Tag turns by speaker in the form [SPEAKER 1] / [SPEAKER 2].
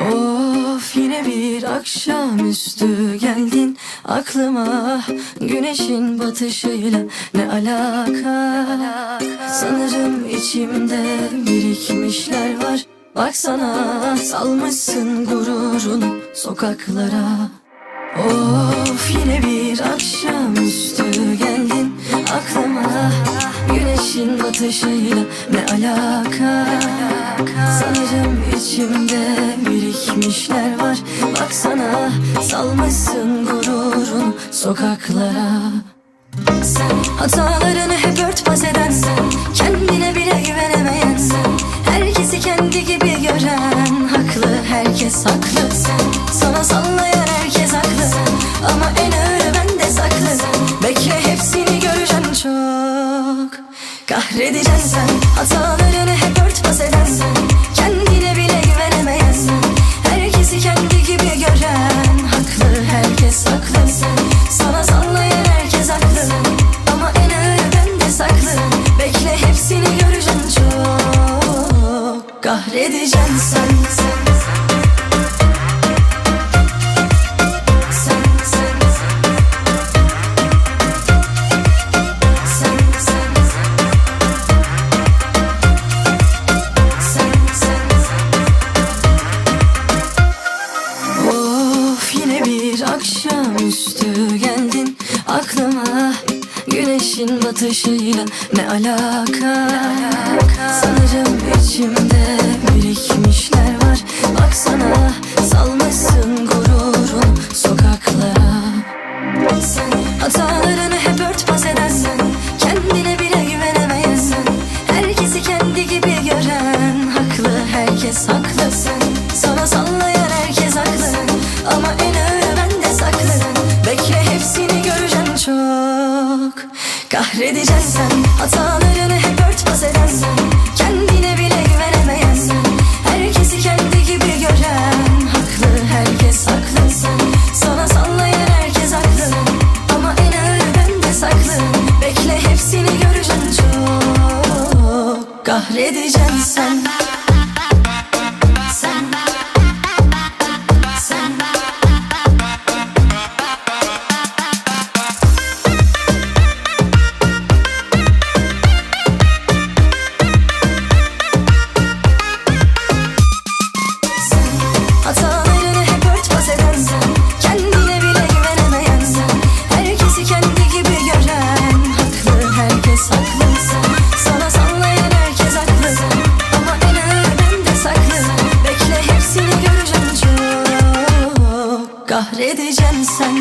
[SPEAKER 1] Of yine bir akşamüstü geldin aklıma. Güneşin batışıyla ne alaka? Sanırım içimde birikmişler var. Baksana salmışsın gururunu sokaklara. Of yine bir akşamüstü geldin aklıma. Güneşin batışıyla ne alaka? Sanırım içimde birikmişler var. Baksana salmışsın gururun sokaklara. Sen hatalarını hep örtbas eden Kendine bile güvenemeyen Herkesi kendi gibi gören Haklı herkes haklı Sana sallayan herkes haklı Ama en ağırı bende saklı Bekle hepsini göreceğim çok. Kahredeceksin sen. Hatalarını hep örtbas eden Kendine Kahredeceksin sen Sen, akşamüstü geldin aklıma Güneşin batışıyla ne alaka, Sanırım içimde birikmişler var. Baksana salmışsın gururun sokaklara. Sen Kahredeceksin sen Hatalarını hep örtbas edersen Kendine bile güvenemezsin Herkesi kendi gibi gören Haklı herkes haklı Sana sallayan herkes haklı Ama en ağırı bende saklı. Bekle hepsini göreceğim çok. Kahredeceksin sen Sen Kahredeceksin sen